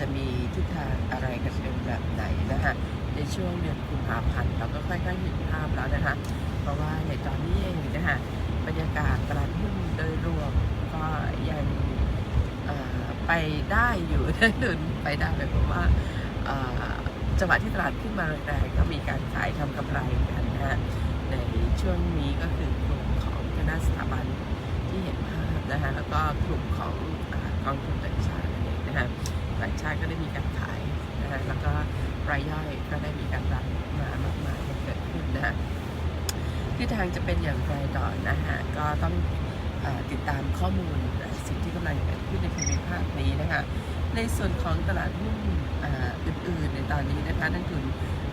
จะมีทิศทางอะไรกันเป็นแบบไหนนะคะในช่วงเดือนกุมภาพันธ์เราก็ค่อยๆเห็นภาพแล้วนะคะ เพราะว่าในตอนนี้เองนะคะบรรยากาศตลาดหุ้นโดยรวมก็ยังไปได้อยู่นะดุนไปได้หมายความว่าจังหวะที่ตลาดขึ้นมาแรงก็มีการขายทำกำไรกันนะฮะในช่วงนี้ก็คือกลุ่มของคณะสถาบันที่เห็นภาพนะคะแล้วก็กลุ่มของกองทุนต่างชาตินั่นเองนะคะ ต่างชาติก็ได้มีการขายนะคะแล้วก็รายย่อยก็ได้มีการรับมามากมายเกิดขึ้นนะคะทิศทางจะเป็นอย่างไรต่อนะคะก็ต้องอติดตามข้อมูลสิ่งที่กำลังเกิดขึ้นในภูมิภาคนี้นะคะในส่วนของตลาดหุ้นอื่นๆในตอนนี้นะคะนักทุน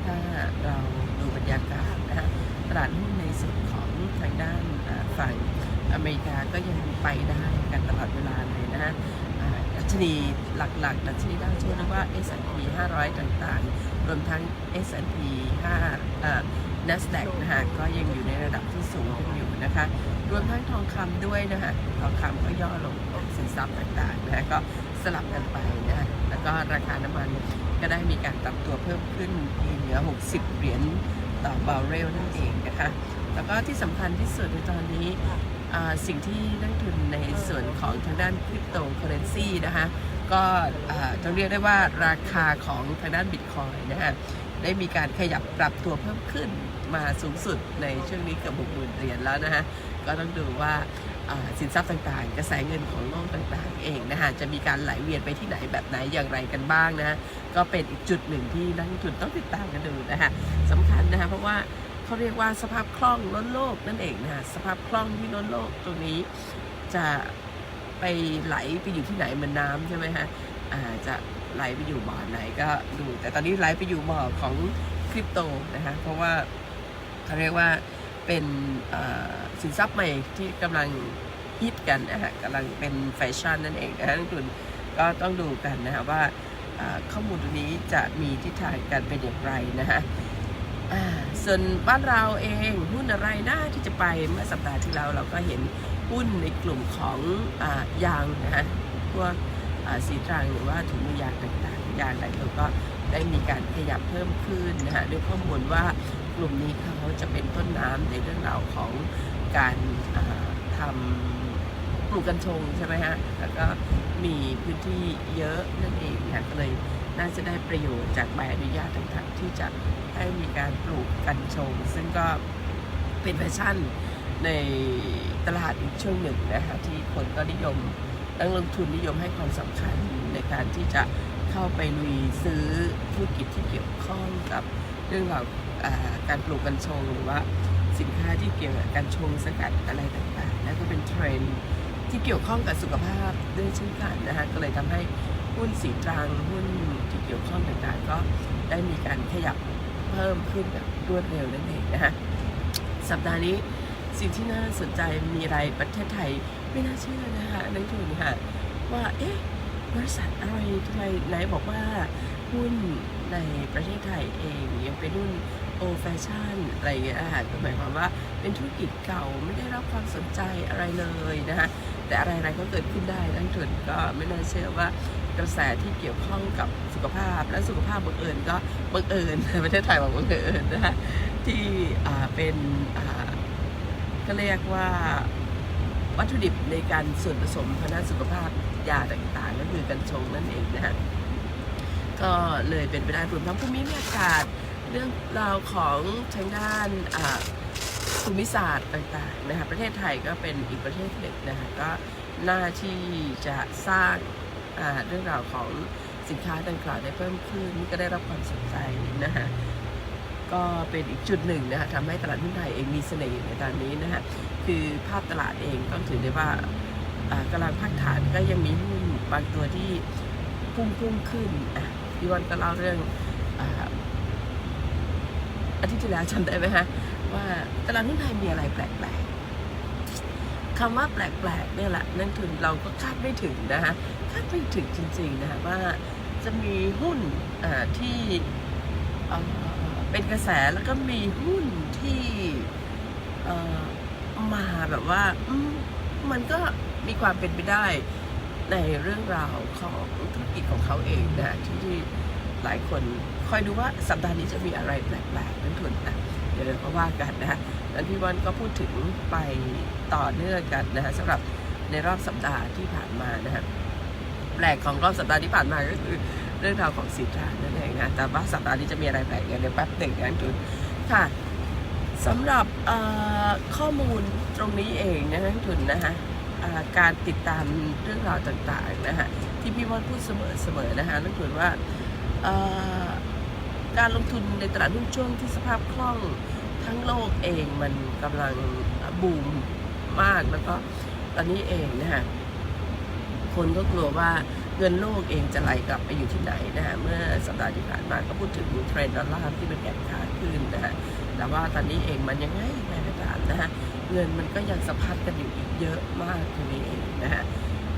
ถ้าเราดูบรรยากาศนะคะตลาดหุ้นในส่วนของทางด้านอ่าฝั่งอเมริกาก็ยังไปได้กันตลอดเวลาเลยนะฮะ ชนีหลักๆดัชนีดาวโจนส์เรียกว่า S&P 500 ต่างๆ รวมทั้ง S&P 5เอ่อ NASDAQ นะฮะก็ยังอยู่ในระดับที่สูงอยู่นะคะ รวมทั้งทองคำด้วยนะฮะทองคำก็ย่อลงสินทรัพย์ต่างๆนะฮะก็สลับกันไปนะแล้วก็ราคาน้ำมันก็ได้มีการปรับตัวเพิ่มขึ้นเหนือ 60 เหรียญต่อบาร์เรลนั่นเองนะคะ แล้วก็ที่สำคัญที่สุดในตอนนี้ สิ่งที่นักทุนในส่วนของทางด้านคริปโตเคอเรนซีนะคะก็ต้องเรียกได้ว่าราคาของทางด้านบิตคอยนะฮะได้มีการขยับปรับตัวเพิ่มขึ้นมาสูงสุดในช่วงนี้เกือบหกหมื่นเหรียญแล้วนะฮะก็ต้องดูว่าสินทรัพย์ต่างๆ กระแสเงินของโลกต่างๆ เองนะฮะจะมีการไหลเวียนไปที่ไหนแบบไหนอย่างไรกันบ้างนะะก็เป็นอีกจุดหนึ่งที่นักลงทุนต้องติดตามกันดูนะฮะสำคัญนะฮะเพราะว่า เขาเรียกว่าสภาพคล่องล้นโลกนั่นเองนะฮะสภาพคล่องที่ล้นโลกตรงนี้จะไปไหลไปอยู่ที่ไหนเหมือนน้ำใช่ไหมฮะอาจะไหลไปอยู่บ่อไหนก็ดู แต่ตอนนี้ไหลไปอยู่บ่อของคริปโตนะฮะเพราะว่าเขาเรียกว่าเป็นสินทรัพย์ใหม่ที่กำลังฮิตกันนะฮะกำลังเป็นแฟชั่นนั่นเองนะฮะนักลงทุนก็ต้องดูกันนะฮะว่าอ่าข้อมูลตรงนี้จะมีทิศทางการเป็นอย่างไรนะฮะ ส่วนบ้านเราเองหุ้นอะไรน่าที่จะไปเมื่อสัปดาห์ที่แล้วเราก็เห็นหุ้นในกลุ่มของอยางนะฮะพวกอ่าสีตรังหรือว่าถุงมือยางต่างๆยางหลายตัวก็ได้มีการขยับเพิ่มขึ้นนะฮะด้วยข้อมูลว่ากลุ่มนี้เขาจะเป็นต้นน้ำในเรื่องราวของการอ่าทำปลูกกัญชงใช่ไหมฮะแล้วก็มีพื้นที่เยอะนั่นเองนะก็เลยน่าจะได้ประโยชน์จากใบอนุญาตต่างๆที่จะ ให้มีการปลูกกัญชง ซึ่งก็เป็นแฟชั่นในตลาดอีกช่วงหนึ่งนะคะที่คนก็นิยมนักลงทุนนิยมให้ความสำคัญในการที่จะเข้าไปลุยซื้อธุรกิจที่เกี่ยวข้องกับเรื่องราวอ่าการปลูกกัญชงหรือว่าสินค้าที่เกี่ยวกับกัญชงสกัดอะไรต่างๆแล้วก็เป็นเทรนด์ที่เกี่ยวข้องกับสุขภาพด้วยเช่นกันนะคะก็เลยทำให้หุ้นสีตรางหุ้นที่เกี่ยวข้องต่างๆ ก็ได้มีการขยับ เพิ่มขึ้นแบบรวดเร็วนั่นเองนะฮะสัปดาห์นี้สิ่งที่น่าสนใจมีอะไรประเทศไทยไม่น่าเชื่อนะคะนักทุนค่ะ ว่าเอ๊ะบริษัทอะไรทำไมไหนบอกว่าหุ้นในประเทศไทยเองยังเป็นหุ้นโอแฟชั่นอะไรอย่างเงี้ยค่ะก็หมายความว่าเป็นธุรกิจเก่าไม่ได้รับความสนใจอะไรเลยนะคะแต่อะไรๆก็เกิดขึ้นได้นักทุนก็ไม่น่าเชื่อว่า กระแสที่เกี่ยวข้องกับสุขภาพและสุขภาพบังเอิญก็บังเอิญประเทศไทยบอกบังเอิญนะคะที่เป็นอ่าก็เรียกว่าวัตถุดิบในการส่วนผสมทางด้านสุขภาพยาต่างๆ ก็คือกัญชงนั่นเองนะฮะก็เลยเป็นไปได้รวมทั้งภูมิอากาศเรื่องราวของทางด้านอ่าภูมิศาสตร์ต่างๆนะคะประเทศไทยก็เป็นอีกประเทศหนึ่งนะคะก็น่าที่จะสร้าง เรื่องราวของสินค้าดังกล่าวได้เพิ่มขึ้นนี่ก็ได้รับความสนใจนะฮะก็เป็นอีกจุดหนึ่งนะฮะทำให้ตลาดหุ้นไทยเองมีเสน่ห์ในตอนนี้นะฮะคือภาพตลาดเองต้องถือได้ว่าอ่ากำลังพักฐานก็ยังมีหุ้นบางตัวที่พุ่งพุ่งขึ้นพี่วันก็เล่าเรื่องอาทิตย์ที่แล้วจำได้ไหมฮะว่าตลาดหุ้นไทยมีอะไรแปลกๆคำว่าแปลกๆเนี่ยแหละนักทุนเราก็คาดไม่ถึงนะฮะ ดไม่ถึงจริงๆนะฮะว่าจะมีหุ้นที่เป็นกระแสแล้วก็มีหุ้นที่มาแบบว่ามมันก็มีความเป็นไปได้ในเรื่องราวของธุรกิจของเขาเองนะที่ที่หลายคนคอยดูว่าสัปดาห์นี้จะมีอะไรแปลกๆนักทุนนะเดี๋ยวเราก็ว่ากันนะฮะแล้วพี่วันก็พูดถึงไปต่อเนื่องกันนะฮะสำหรับในรอบสัปดาห์ที่ผ่านมานะฮะ แปลกของรอบสัปดาห์ที่ผ่านมาก็คือเรื่องราวของสีตรานั่นเองนะแต่ว่าสัปดาห์นี้จะมีอะไรแปลกกันเดี๋ยวแป๊บหนึ่งนะนักทุนค่ะสำหรับข้อมูลตรงนี้เองนะนักทุนนะฮะการติดตามเรื่องราวต่างๆนะฮะที่พี่มอนพูดเสมอๆนะฮะนั่นคือว่าการลงทุนในตลาดหุ้นช่วงที่สภาพคล่องทั้งโลกเองมันกำลังบูมมากแล้วก็ตอนนี้เองนะฮะ คนก็กลัวว่าเงินโลกเองจะไหลกลับไปอยู่ที่ไหนนะฮะเมื่อสัปดาห์ที่ผ่านมาก็พูดถึงเทรนด์ดอลลาร์ที่เป็นแกนขาขึ้นนะฮะแต่ว่าตอนนี้เองมันยังไงยังไงก็ตามนะฮะเงินมันก็ยังสะพัดกันอยู่อีกเยอะมากตรงนี้เองนะฮะ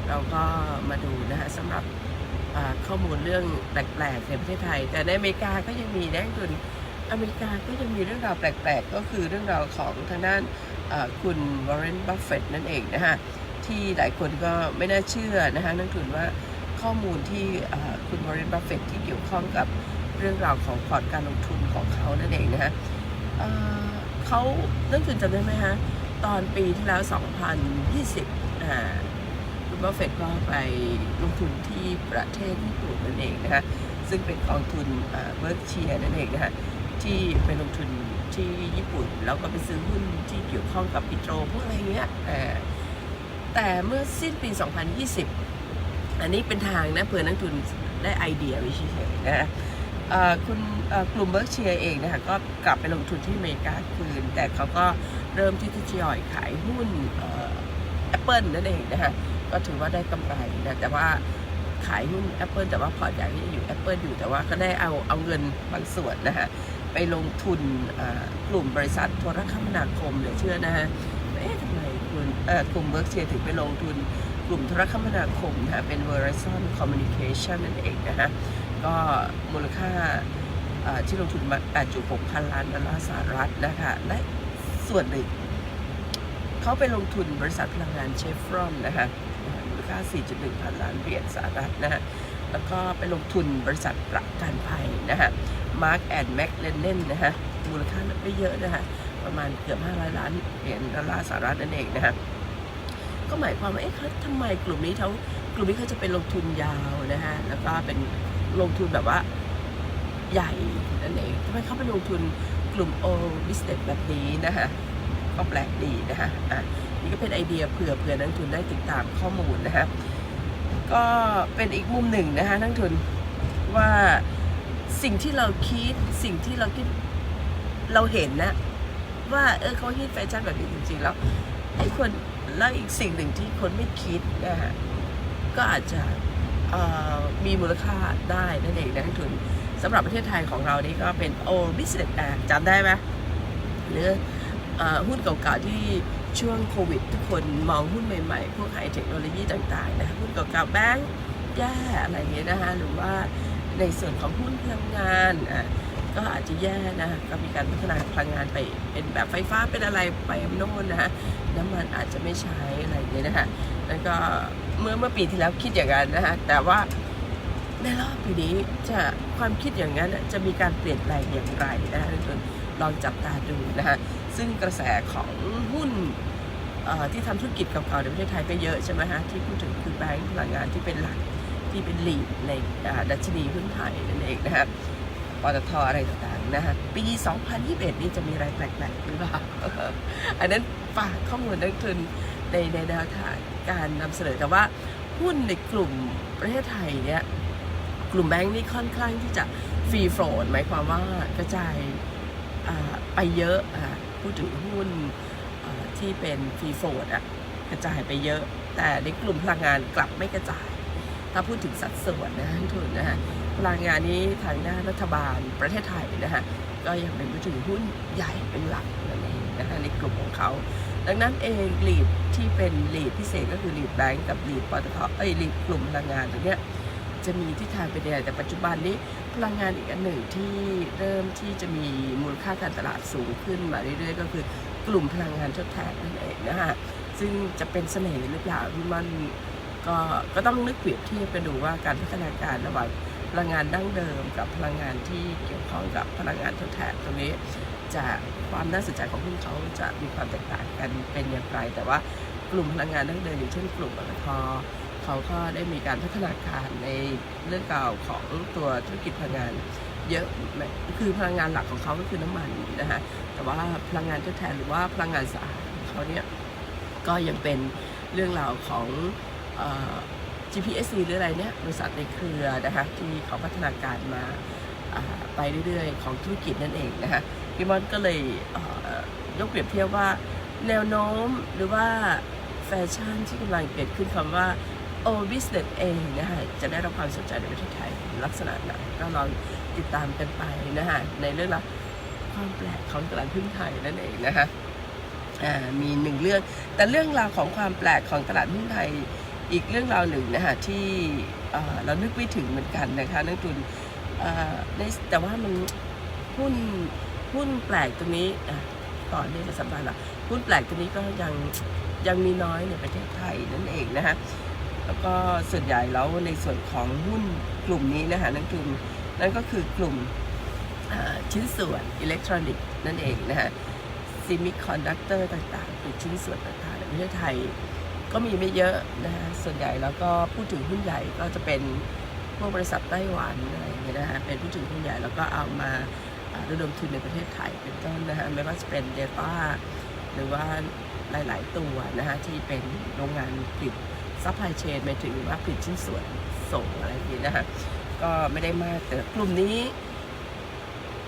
เราก็มาดูนะฮะสำหรับข้อมูลเรื่องแปลกๆในประเทศไทย แต่ในอเมริกาก็ยังมีนะคุณอเมริกาก็ยังมีเรื่องราวแปลกๆ ก็คือเรื่องราวของทางด้านคุณวอร์เรนบัฟเฟตนั่นเองนะฮะ ที่หลายคนก็ไม่น่าเชื่อนะฮะนักทุนว่าข้อมูลที่คุณวอร์เรนบัฟเฟตที่เกี่ยวข้องกับเรื่องราวของพอร์ตการลงทุนของเขานั่นเองนะฮะเเขาเรื่องคุณจำได้ไหมฮะ ตอนปีที่แล้ว 2020อ่าคุณบัฟเฟตก็ไปลงทุนที่ประเทศญี่ปุ่นนั่นเองนะฮะ ซึ่งเป็นกองทุนเบิร์กเชียนั่นเองนะฮะ ที่ไปลงทุนที่ญี่ปุ่น แล้วก็ไปซื้อหุ้นที่เกี่ยวข้องกับปิโตรพวกอะไรเงี้ยอ่า แต่เมื่อสิ้นปี 2020 อันนี้เป็นทางนะเผื่อนักทุนได้ไอเดียไว้เฉยๆนะคุณกลุ่มเบิร์กเชียเองนะคะก็กลับไปลงทุนที่อเมริกาคืน แต่เขาก็เริ่มที่จะทยอยขายหุ้นแอปเปิลนั่นเองนะคะก็ถือว่าได้กำไรนะแต่ว่าขายหุ้น Apple แต่ว่าพอร์ตใหญ่ที่อยู่ Apple อยู่แต่ว่าก็ได้เอาเอาเงินบางส่วนนะคะไปลงทุนกลุ่มบริษัทโทรคมนาคมเหลือเชื่อนะฮะ เอ๊ะทำไมคุณเอ่อกลุ่มเบิร์กเชียถึงไปลงทุนกลุ่มโทรคมนาคมนะคะเป็น Verizon Communication นั่นเองนะคะก็มูลค่าที่ลงทุนมา8.6พันล้านดอลลาร์สหรัฐนะคะและส่วนหนึ่งเขาไปลงทุนบริษัทพลังงานเชฟรอนนะคะมูลค่า 4.1 พันล้านเหรียญสหรัฐนะฮะ แล้วก็ไปลงทุนบริษัทประกันภัยนะฮะ Mark and Mac l e n n e n นะฮะ มูลค่าไม่เยอะนะฮะ ประมาณเกือบ 500 ล้านเหรียญดอลลาร์สหรัฐนั่นเองนะฮะก็หมายความว่าเอ๊ะเขาทำไมกลุ่มนี้เขากลุ่มนี้เขาจะเป็นลงทุนยาวนะฮะแล้วก็เป็นลงทุนแบบว่าใหญ่นั่นเองทำไมเขาไปลงทุนกลุ่มโอบิสเนสแบบนี้นะฮะก็แปลกดีนะฮะอะนี่ก็เป็นไอเดียเผื่อเผื่อนักทุนได้ติดตามข้อมูลนะฮะก็เป็นอีกมุมหนึ่งนะคะนักทุนว่าสิ่งที่เราคิดสิ่งที่เราคิดเราเห็นนะ ว่าเออเขาฮิตแฟชั่นแบบนี้จริงๆแล้วไอ้คนแล้วอีกสิ่งหนึ่งที่คนไม่คิดนะฮะก็อาจจะมีมูลค่าได้นั่นเองนะนักทุนสำหรับประเทศไทยของเรานี่ก็เป็นโอ Business Act จำได้ไหมหรืออหุ้นเก่าๆที่ช่วงโควิด ทุกคนมองหุ้นใหม่ๆ พวกไฮเทคโนโลยีต่างๆนะหุ้นเก่าๆแบงก์แย่อะไรอย่างเงี้ยนะคะหรือว่าในส่วนของหุ้นพลังงานอะ ก็อาจจะแย่นะก็มีการพัฒนาพลังงานไปเป็นแบบไฟฟ้าเป็นอะไรไปโน่นนะฮะน้ำมันอาจจะไม่ใช้อะไรอย่างเงี้ยนะฮะแล้วก็เมื่อเมื่อปีที่แล้วคิดอย่างนั้นนะฮะแต่ว่าในรอบปีนี้จะความคิดอย่างนั้นจะมีการเปลี่ยนแปลงอย่างไรนะฮะทุกคนลองจับตาดูนะฮะซึ่งกระแสของหุ้นที่ทำธุรกิจเก่าๆในประเทศไทยก็เยอะใช่ไหมฮะที่พูดถึงคือแบงก์พลังงานที่เป็นหลักที่เป็นหลีดในดัชนีหุ้นไทยนั่นเองนะฮะ ปตทอะไรต่างๆนะฮะปี 2021 นี้จะมีอะไรแปลกๆหรือเปล่า อันนั้นฝากข้อมูลนักทุนในในแนวทางการนำเสนอแต่ว่าหุ้นในกลุ่มประเทศไทยเนี่ยกลุ่มแบงก์นี่ค่อนข้างที่จะฟรีโฟลดหมายความว่ากระจายไปเยอะอพูดถึงหุ้นที่เป็นฟรีโฟลดอะกระจายไปเยอะ แต่ในกลุ่มพลังงานกลับไม่กระจาย ถ้าพูดถึงสัดส่วนนะทุนนะฮะ พลังงานนี้ทางด้านรัฐบาลประเทศไทยนะฮะก็ยังเป็นผู้ถือหุ้นใหญ่เป็นหลักนั่นเองนะคะในกลุ่มของเขา ดังนั้นเองลีดที่เป็นลีดพิเศษก็คือลีดแบงก์กับลีดปตทเอ้ยลีดกลุ่มพลังงานตรงเนี้ยจะมีทิศทางเป็นยังไงแต่ปัจจุบันนี้พลังงานอีกอันหนึ่งที่เริ่มที่จะมีมูลค่าการตลาดสูงขึ้นมาเรื่อยๆ ก็คือกลุ่มพลังงานทดแทนนั่นเองนะฮะซึ่งจะเป็นเสน่ห์หรือเปล่าพี่มันก็ก็ต้องนึกเปรียบเทียบกันดูว่าการพัฒนาการระหว่าง พลังงานดั้งเดิมกับพลังงานที่เกี่ยวข้องกับพลังงานทดแทนตรงนี้จะความน่าสนใจของหุ้นเขาจะมีความแตกต่างกันเป็นอย่างไร แต่ว่ากลุ่มพลังงานดั้งเดิมอย่างเช่นกลุ่มปตทเขาก็ได้มีการพัฒนาการในเรื่องราวของตัวธุรกิจพลังงานเยอะคือพลังงานหลักของเขาก็คือน้ำมันนะฮะแต่ว่าพลังงานทดแทนหรือว่าพลังงานสะอาดเขาเนี่ยก็ยังเป็นเรื่องราวของ GPSC หรืออะไรเนี่ยบริษัทในเครือนะคะที่เขาพัฒนาการมาไปเรื่อยๆ ของธุรกิจนั่นเองนะคะพี่มอนก็เลยยกเปรียบเทียบว่าแนวโน้มหรือว่าแฟชั่นที่กำลังเกิดขึ้นคำว่า โอ business เองนะคะจะได้รับความสนใจในประเทศไทยลักษณะไหนก็ลองติดตามกันไปนะคะในเรื่องราวความแปลกของตลาดหุ้นไทยนั่นเองนะคะมีหนึ่งเรื่องแต่เรื่องราวของความแปลกของตลาดหุ้นไทย อีกเรื่องราวหนึ่งนะคะที่เอ่เรานึกไม่ถึงเหมือนกันนะคะนักทุนในแต่ว่ามันหุ้นหุ้นแปลกตรงนี้อะก่อนที่จะสัมภาษณ์ละหุ้นแปลกตรงนี้ก็ยังยังมีน้อยในประเทศไทยนั่นเองนะคะแล้วก็ส่วนใหญ่แล้วในส่วนของหุ้นกลุ่มนี้นะคะนักทุนนั่นก็คือกลุ่มชิ้นส่วนอิเล็กทรอนิกส์นั่นเองนะคะซิมิคอนดักเตอร์ต่างๆหรือชิ้นส่วนต่างๆในประเทศไทย ก็มีไม่เยอะนะฮะส่วนใหญ่แล้วก็พูดถึงหุ้นใหญ่ก็จะเป็นพวกบริษัทไต้หวันอะไรอย่างเงี้ยนะฮะเป็นผู้ถือหุ้นใหญ่แล้วก็เอามาระดมทุนในประเทศไทยเป็นต้นนะฮะไม่ว่าจะเป็นเดต้าหรือว่าหลาย ๆ ตัวนะฮะที่เป็นโรงงานผลิตซัพพลายเชนหมายถึงว่าผลิตชิ้นส่วนส่งอะไรอย่างเงี้ยนะฮะก็ไม่ได้มากแต่กลุ่มนี้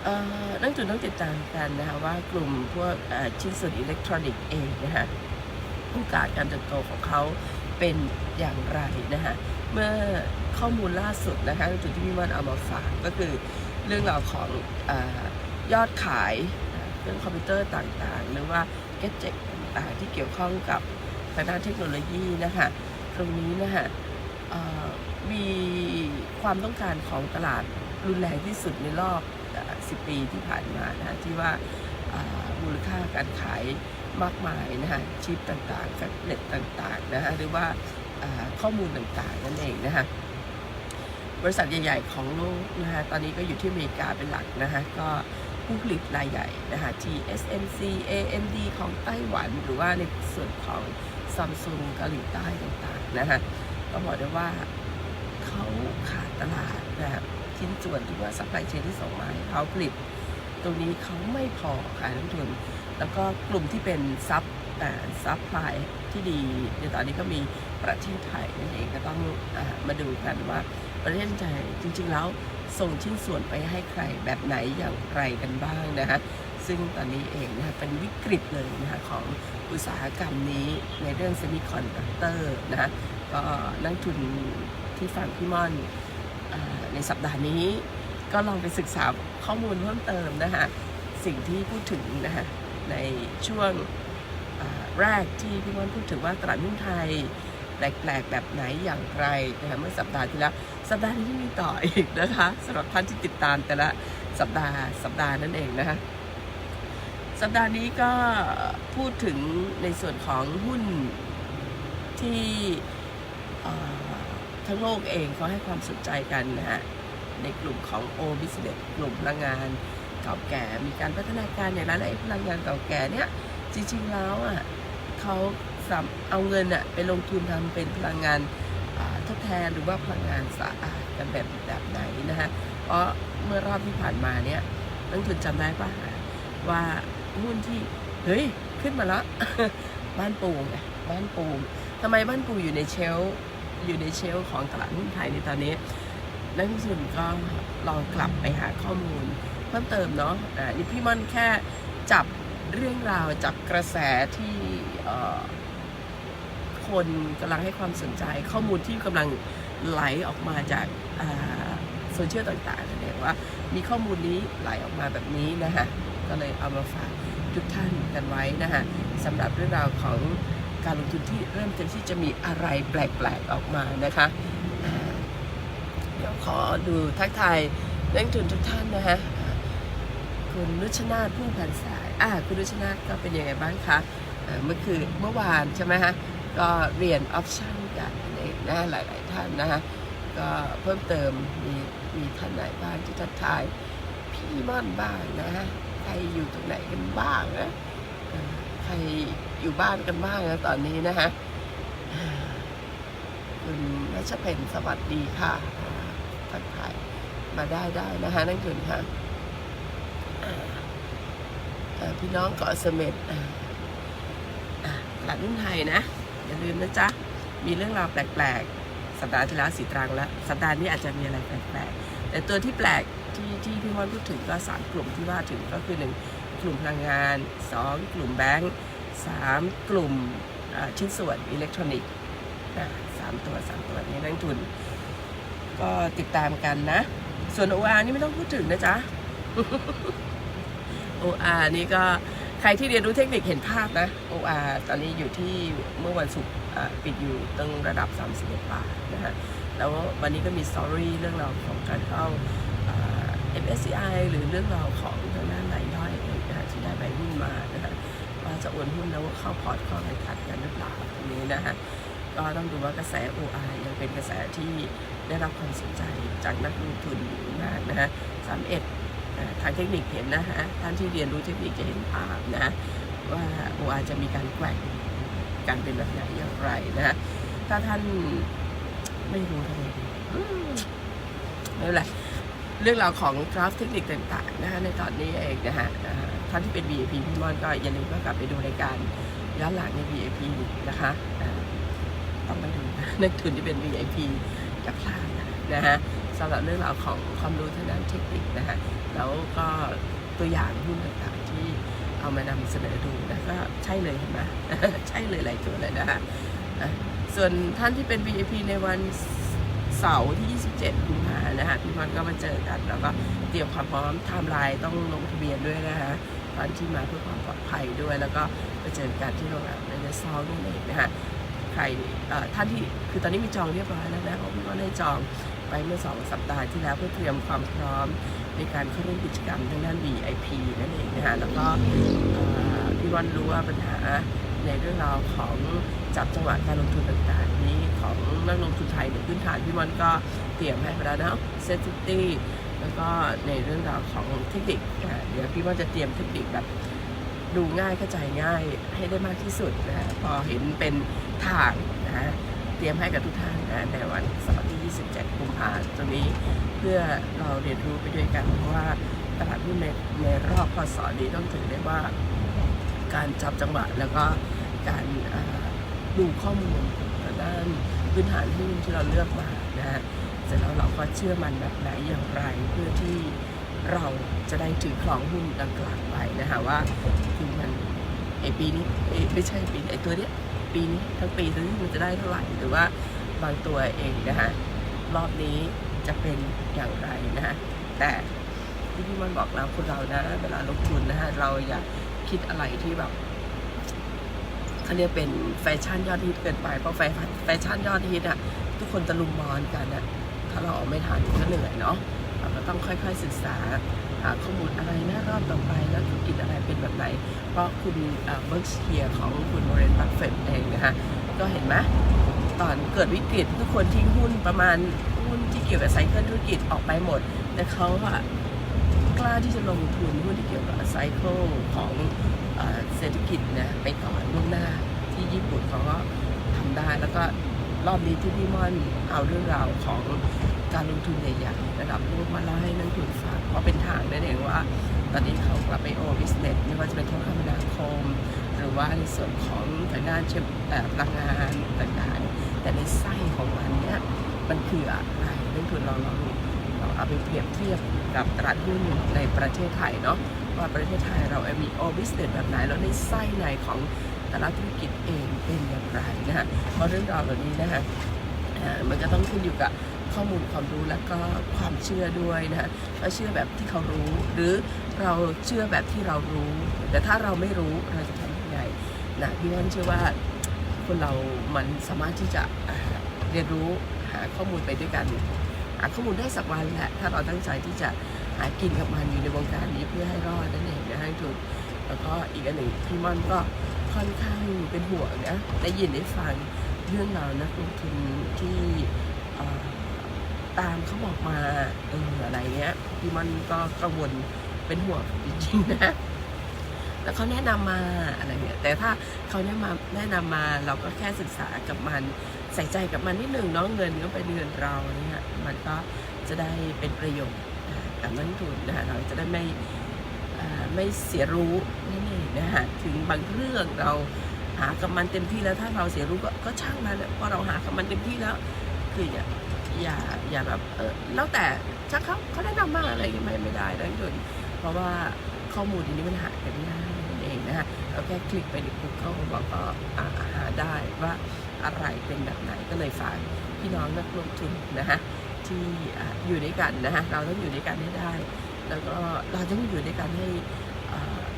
เอ่อนักทุนต้องติดตามกันนะคะว่ากลุ่มพวกชิ้นส่วนอิเล็กทรอนิกส์เองนะคะ โอกาสการเติบโตของเขาเป็นอย่างไรนะฮะเมื่อข้อมูลล่าสุดนะคะจุดที่พี่มันเอามาฝากก็คือเรื่องราวของอยอดขายเรื่องคอมพิวเตอร์ต่างๆ หรือว่าแกจ e t ต่างๆที่เกี่ยวข้องกับทางด้านเทคโนโลยีนะคะตรงนี้นะฮะมีความต้องการของตลาดรุนแรงที่สุดในรอบ 10 ปีที่ผ่านมานะที่ว่ามูลค่าการขาย มากมายนะฮะชิปต่างๆแฟลเน็ตต่างๆนะฮะหรือว่าข้อมูลต่างๆนั่นเองนะฮะบริษัทใหญ่ ๆ ของโลกนะฮะตอนนี้ก็อยู่ที่อเมริกาเป็นหลักนะฮะก็ผู้ผลิตรายใหญ่นะฮะ TSMC AMD ของไต้หวัน หรือว่าในส่วนของ Samsung เกาหลีใต้ต่างๆนะฮะก็บอกได้ว่าเขาขาดตลาดนะฮะชิ้นส่วนที่ว่าซัพพลายเชนที่ส่งมาเขาผลิต ตรงนี้เขาไม่พอขายนักทุน แล้วก็กลุ่มที่เป็นซับซับพลายที่ดีในตอนนี้ก็มีประเทศไทยนั่นเองก็ต้องอมาดูกันว่าประเทศไทยจริงๆแล้วส่งชิ้นส่วนไปให้ใครแบบไหนอย่างไรกันบ้างนะคะซึ่งตอนนี้เองนะคะเป็นวิกฤตเลยนะคะของอุตสาหกรรมนี้ในเรื่องเซมิคอนดักเตอร์นะคะก็นักทุนที่ฟังพี่ม่อนอในสัปดาห์นี้ก็ลองไปศึกษาข้อมูลเพิ่มเติมนะคะสิ่งที่พูดถึงนะคะ ในช่วงแรกที่พี่ม่นพูดถึงว่าตลาดหุ้นไทยแปลกๆแบบไหนอย่างไรนะคะเมื่อสัปดาห์ที่แล้วสัปดาห์นี้มีต่ออีกนะคะสำหรับท่านที่ติดตามแต่ละสัปดาห์สัปดาห์นั่นเองนะคะสัปดาห์นี้ก็พูดถึงในส่วนของหุ้นที่ทั้งโลกเองเขาให้ความสนใจกันนะฮะในกลุ่มของ O Business กลุ่มพลังงาน เก่าแก่ มีการพัฒนาการในร้นไอ้พลังงานเก่าแก่เนี่ยจริงๆแล้วอะเขาเอาเงินอะไปลงทุนทำเป็นพลังงานทดแทนหรือว่าพลังงานสะอาดกันแบบแบบไหนนะฮะเพราะเมื่อรอบที่ผ่านมาเนี่ยนักทุนจำได้ปะว่าหุ้นที่เฮ้ยขึ้นมาละบ้านปูไงบ้านปูทำไมบ้านปูอยู่ในเชลอยู่ในเชลของตลาดหุ้นไทยในตอนนี้นักลงทุนก็ลองกลับไปหาข้อมูล เพิ่มเติมเนาะอ่านี่พี่ม่อนแค่จับเรื่องราวจับกระแสที่คนกำลังให้ความสนใจข้อมูลที่กำลังไหลออกมาจากโซเชียลต่างๆนั่นเองว่า มีข้อมูลนี้ไหลออกมาแบบนี้นะคะก็เลยเอามาฝากทุกท่านกันไว้นะคะสำหรับเรื่องราวของการลงทุนที่เริ่มต้นที่จะมีอะไรแปลกๆออกมานะคะเดี๋ยวขอดูทักทายนักลงทุนทุกท่านนะคะ คุณนุชนาถผู้พันสาย อ่า คุณนุชนาถก็เป็นยังไงบ้างคะเมื่อคืนเมื่อวานใช่ไหมฮะ ก็เรียนออปชั่นกันนั่นเองนะหลาย ๆ ท่านนะคะก็เพิ่มเติมมีมีท่านไหนบ้างที่ทักทาย พี่ม่อนบ้างนะฮะ ใครอยู่ตรงไหนกันบ้างนะใครอยู่บ้านกันบ้างนะตอนนี้นะฮะอ่าคุณรัชเพนสวัสดีค่ะทักทายมาได้ได้นะคะนั่นคือค่ะอ่าอ่า พี่น้องเกาะเสม็ดอ่าอ่าตลาดหุ้นไทยนะ อย่าลืมนะจ๊ะ มีเรื่องราวแปลกๆ สัปดาห์ที่แล้วสีตรังแล้ว สัปดาห์นี้อาจจะมีอะไรแปลกๆ แต่ตัวที่แปลกที่ที่พี่ม่อนพูดถึงก็สามกลุ่มที่ว่าถึงก็คือหนึ่งกลุ่มพลังงานสองกลุ่มแบงก์สามกลุ่มชิ้นส่วนอิเล็กทรอนิกส์สามตัวสามตัวนี้นักทุน ก็ติดตามกันนะ ส่วน OR นี่ไม่ต้องพูดถึงนะจ๊ะ OR นี่ก็ใครที่เรียนรู้เทคนิคเห็นภาพนะ OR ตอนนี้อยู่ที่เมื่อวันศุกร์ปิดอยู่ตั้งระดับ 31 บาทนะฮะ แล้ววันนี้ก็มีสตอรี่เรื่องราวของการเข้าอ่า MSCI หรือเรื่องราวของทางด้านรายย่อยเองนะฮะที่ได้ใบหุ้นมานะฮะว่าจะโอนหุ้นแล้วเข้าพอร์ตเข้าอะไรขัดกันหรือเปล่าตรงนี้นะฮะก็ต้องดูว่ากระแส OI ยังเป็นกระแสที่ได้รับความสนใจจากนักลงทุนอยู่มากนะฮะ31อ่า ทางเทคนิคเห็นนะฮะท่านที่เรียนรู้เทคนิคจะเห็นภาพนะว่า OI จะมีการแกว่งการเป็นแบบไหนอย่างไรนะถ้าท่านไม่รู้ทำไมไม่เป็นไรเรื่องราวของกราฟเทคนิคต่างๆนะฮะในตอนนี้เองนะฮะท่านที่เป็น VIP พี่มอนก็อย่าลืมก็กลับไปดูรายการย้อนหลังใน VIP นะคะต้องไปดูนะนักทุนที่เป็น VIP จะพลาดนะฮะสำหรับเรื่องราวของความรู้ทางด้านเทคนิคนะฮะ แล้วก็ตัวอย่างหุ้นต่างๆที่เอามานำเสนอดูนะก็ใช่เลยเห็นไหมใช่เลยหลายตัวเลยนะฮะส่วนท่านที่เป็น VIP ในวันเสาร์ที่ 27กุมภานะฮะพี่มอนก็มาเจอกัน แล้วก็เตรียมความพร้อมไทม์ไลน์ต้องลงทะเบียนด้วยนะฮะตอนที่มาเพื่อความปลอดภัยด้วย แล้วก็ไปเจอกันที่โรงแรมในเนซอลนั่นเองนะฮะใครท่านที่คือตอนนี้มีจองเรียบร้อยแล้วนะเพราะพี่มอนได้จองไปเมื่อสองสัปดาห์ที่แล้วเพื่อเตรียมความพร้อม ในการเข้าร่วมกิจกรรมทางด้าน VIP นั่นเองนะฮะแล้วก็พี่มอนรู้ว่าปัญหาในเรื่องราวของจับจังหวะการลงทุนต่างๆ นี้ของนักลงทุนไทยในพื้นฐานพี่มอนก็เตรียมให้ไปแล้วนะเซนซิตี้แล้วก็ในเรื่องราวของเทคนิคเดี๋ยวพี่มอนจะเตรียมเทคนิคแบบดูง่ายเข้าใจง่ายให้ได้มากที่สุดนะพอเห็นเป็นทางนะเตรียมให้กับทุกท่านนะในวันเสาร์ที่ 27 กุมภาพันธ์ตรงนี้ พื่อเราเรียนรู้ไปด้วยกันเพราะว่าตลาดหุ้นในในรอบพศนี้ต้องถือได้ว่าการจับจังหวะแล้วก็การดูข้อมูลด้านพื้นฐานหุ้นที่เราเลือกมานะฮะเสร็จแล้วเราก็เชื่อมันแบบไหนอย่างไรเพื่อที่เราจะได้ถือครองหุ้นดังกล่าวไปนะฮะว่าคือมันไอปีนี้เอไม่ใช่ปีไอตัวเนี้ยปีนี้ทั้งปีทั้งมันจะได้เท่าไหร่หรือว่าบางตัวเองนะฮะรอบนี้ จะเป็นอย่างไรนะฮะแต่ที่พี่มันบอกเราคนเรานะ เวลาลงทุนนะฮะเราอย่าคิดอะไรที่แบบเขาเรียกเป็นแฟชั่นยอดฮิตเกินไปเพราะแฟชั่นยอดฮิตอะทุกคนตะลุมบอลกันอะถ้าเราออกไม่ทันก็เหนื่อยเนาะเราก็ต้องค่อยๆศึกษาหาข้อมูลอะไรนะรอบต่อไปแล้วธุรกิจอะไรเป็นแบบไหน เพราะคุณเบิร์กเชียของคุณโมเรนบัฟเฟตเองนะฮะก็เห็นไหมตอนเกิดวิกฤตทุกคนทิ้งหุ้นประมาณ ที่เกี่ยวกับไซเคิลธุรกิจออกไปหมด แต่เขาอะกล้าที่จะลงทุนหุ้นที่เกี่ยวกับไซเคิลของเศรษฐกิจนะไปก่อนล่วงหน้าที่ญี่ปุ่นเขาก็ทำได้แล้วก็รอบนี้ที่พี่ม่อนเอาเรื่องราวของการลงทุนใหญ่ๆระดับโลกมาเล่าให้นักลงทุนฟังเพราะเป็นทางนั่นเองว่า ตอนนี้เขากลับไปโอบิสเนสไม่ว่าจะเป็นโทรคมนาคม หรือว่าในส่วนของทางด้านเชื่อมพลังงานต่างๆ แต่ในไส้ของมันเนี่ยมันคืออะไร นักลงทุนเราลองลองเอาไปเปรียบเทียบกับตลาดหุ้นในประเทศไทยเนาะว่าประเทศไทยเรามีโอบิสเนสแบบไหนแล้วในไส้ในของแต่ละธุรกิจเองเป็นอย่างไรนะฮะเพราะเรื่องราวเหล่านี้นะฮะมันก็ต้องขึ้นอยู่กับข้อมูลความรู้แล้วก็ความเชื่อด้วยนะฮะว่าเชื่อแบบที่เขารู้ หรือเราเชื่อแบบที่เรารู้ แต่ถ้าเราไม่รู้เราจะทำยังไงนะพี่วันเชื่อว่าคนเรามันสามารถที่จะเรียนรู้หาข้อมูลไปด้วยกันาข้อมูลได้สักวันแหละถ้าเราตั้งใจที่จะหากินกับมันอยู่ในวงการนี้เพื่อให้รอดนั่นเองนะให้ถูกแล้วก็อีกอันหนึ่งพี่มันก็ค่อนข้างเป็นห่วงนะได้ยินได้ฟังเรื่องราวนักลงทุนที่ตามเขาบอกมาเอออะไรเงี้ยพี่มันก็กังวลเป็นห่วงจริงๆนะ แล้วเขาแนะนำมาอะไรเงี้ยแต่ถ้าเขาแนะนำแนะนำมาเราก็แค่ศึกษากับมันใส่ใจกับมันนิดหนึ่งเน้องเงินก็เป็นเงินเราเนี่ยมันก็จะได้เป็นประโยชน์อ่ากับนักลงทุนนะคะเราจะได้ไม่ไม่เสียรู้นั่นเองนะคะถึงบางเรื่องเราหากับมันเต็มที่แล้วถ้าเราเสียรู้ก็ก็ช่างมันเพราะเราหากับมันเต็มที่แล้ว คืออย่าอย่าอย่าแบบเออแล้วแต่ชักเขาเขาแนะนำมาอะไรไม่ไม่ได้นักลงทุนเพราะว่าข้อมูลอันนี้มันหากันไม่ได้ นั่นเองนะคะเราแค่คลิกไปใน Google บอกก็อ่าหาได้ว่าอะไรเป็นแบบไหนก็เลยฝากพี่น้องนักลงทุนนะคะที่อยู่ด้วยกันนะคะเราต้องอยู่ด้วยกันให้ได้ แล้วก็เราต้องอยู่ด้วยกันให้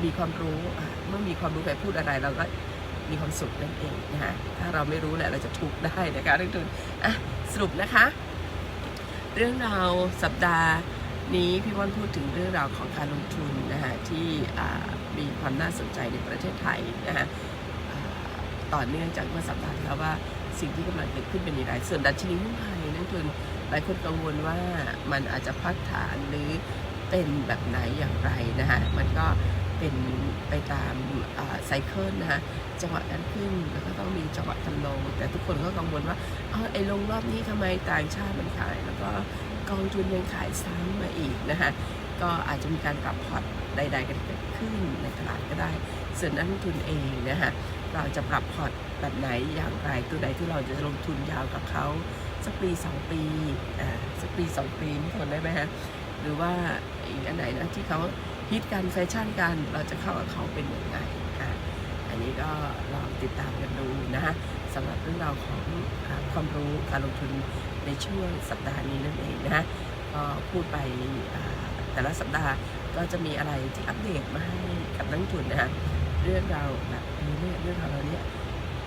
มีความรู้เมื่อมีความรู้ใครพูดอะไรเราก็มีความสุขนั่นเองนะคะถ้าเราไม่รู้เนี่ยเราจะทุกได้นะคะนักทุนอะสรุปนะคะ เรื่องราวสัปดาห์นี้พี่ว่านพูดถึงเรื่องราวของการลงทุนนะคะที่ มีความน่าสนใจในประเทศไทยนะคะต่อเนื่องจากเมื่อสัปดาห์ที่แล้วว่าสิ่งที่กำลังเกิดขึ้นเป็นอย่างไรส่วนดัชนีหุ้นไทยนักลงทุนหลายคนกังวลว่ามันอาจจะพักฐานหรือเป็นแบบไหนอย่างไรนะคะมันก็เป็นไปตามไซเคิลนะคะจังหวะการขึ้นแล้วก็ต้องมีจังหวะการลง แต่ทุกคนก็กังวลว่าเออไอ้ลงรอบนี้ทำไมต่างชาติมันขาย แล้วก็กองทุนยังขายซ้ำมาอีกนะคะก็อาจจะมีการปรับพอร์ตใด ๆ กันเกิด ขึ้นในตลาดก็ได้ ส่วนนักลงทุนเองนะคะเราจะปรับพอร์ตแบบไหนอย่างไรตัวใดที่เราจะลงทุนยาวกับเขาสักปีสองปีอ่าสักปีสองปีนี่ทนได้ไหมฮะหรือว่าอีกอันไหนนะที่เขาฮิตกันแฟชั่นกันเราจะเข้ากับเขาเป็นยังไงอะอันนี้ก็ลองติดตามกันดูนะคะสำหรับเรื่องราวของอความรู้การลงทุนในช่วงสัปดาห์นี้นั่นเองนะฮะก็พูดไปแต่ละสัปดาห์ ก็จะมีอะไรที่อัปเดตมาให้กับนักทุนนะฮะเรื่องราวแบบเออเนี่ยเรื่องราวเราเนี่ย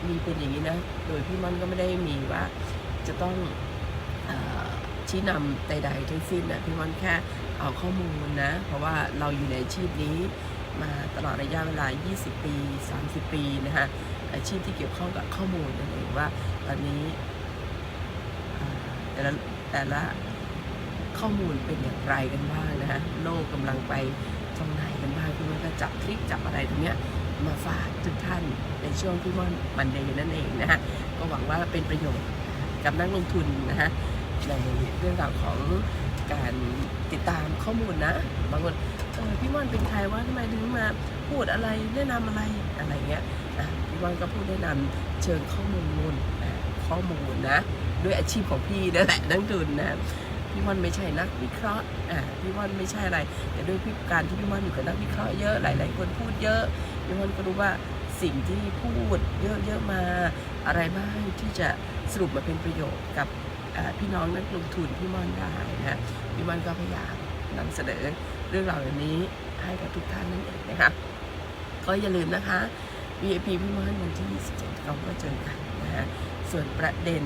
มีเป็นอย่างนี้นะ โดยพี่มันก็ไม่ได้มีว่าจะต้องอชี้นำใด ๆ ทั้งสิ้นนะพี่มันแค่เอาข้อมูลนะ เพราะว่าเราอยู่ในอาชีพนี้มาตลอดระยะเวลา 20 ปี 30 ปีนะฮะอาชีพที่เกี่ยวข้องกับข้อมูลนั่นเองว่าตอนนี้แต่ละแต่ละ ข้อมูลเป็นอย่างไรกันบ้างนะฮะโลกกำลังไปตรงไหนกันบ้างพี่มันก็จับคลิกจับอะไรตรงเนี้ยมาฝากทุกท่านในช่วงที่มันมันเดย์นั่นเองนะฮะก็หวังว่าเป็นประโยชน์กับนักลงทุนนะฮะในเรื่องราวของการติดตามข้อมูลนะ บางคนพี่ม่อนเป็นใครว่าทำไมถึงมาพูดอะไรแนะนำอะไรอะไรเงี้ยนะพี่ว่านก็พูดแนะนำเชิงข้อมูลข้อมูลนะ ด้วยอาชีพของพี่นั่นแหละนักดุนนะ พี่ว่านไม่ใช่นักวิเคราะห์อ่าพี่ว่านไม่ใช่อะไร แต่ด้วยพิการที่พี่ว่านอยู่กับนักวิเคราะห์เยอะหลาย ๆ คนพูดเยอะพี่ว่านก็รู้ว่าสิ่งที่พูดเยอะๆมาอะไรบ้างที่จะสรุปมาเป็นประโยชน์กับอ่าพี่น้องนักลงทุนพี่ม่อนได้นะพี่ม่อนก็พยายามนำเสนอเรื่องราวเหล่านี้ให้กับทุกท่านนั่นเองนะคะก็อย่าลืมนะคะ VIP พี่ม่อนวันที่27เราก็เจอกันนะฮะส่วนประเด็น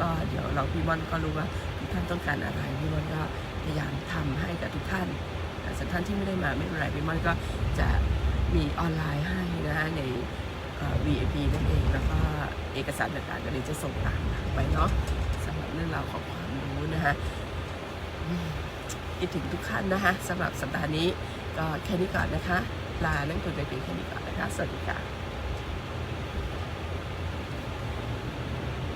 ก็เดี๋ยวเราพี่ม่อนก็รู้ว่า ท่านต้องการอะไรพี่ม่อนก็พยายามทำให้กับทุกท่านแต่ส่วนท่านที่ไม่ได้มาไม่เป็นไรพี่ม่อนก็จะมีออนไลน์ให้นะฮะในเอ่อ VIP นั่นเองแล้วก็เอกสารต่างๆก็เดี๋ยวจะส่งตามไปเนาะสำหรับเรื่องราวของความรู้นะฮะอืมคิดถึงทุกท่านนะคะสำหรับสัปดาห์นี้ก็แค่นี้ก่อนนะคะ ลานักทุนไปเพียงแค่นี้ก่อนนะคะ สวัสดีค่ะ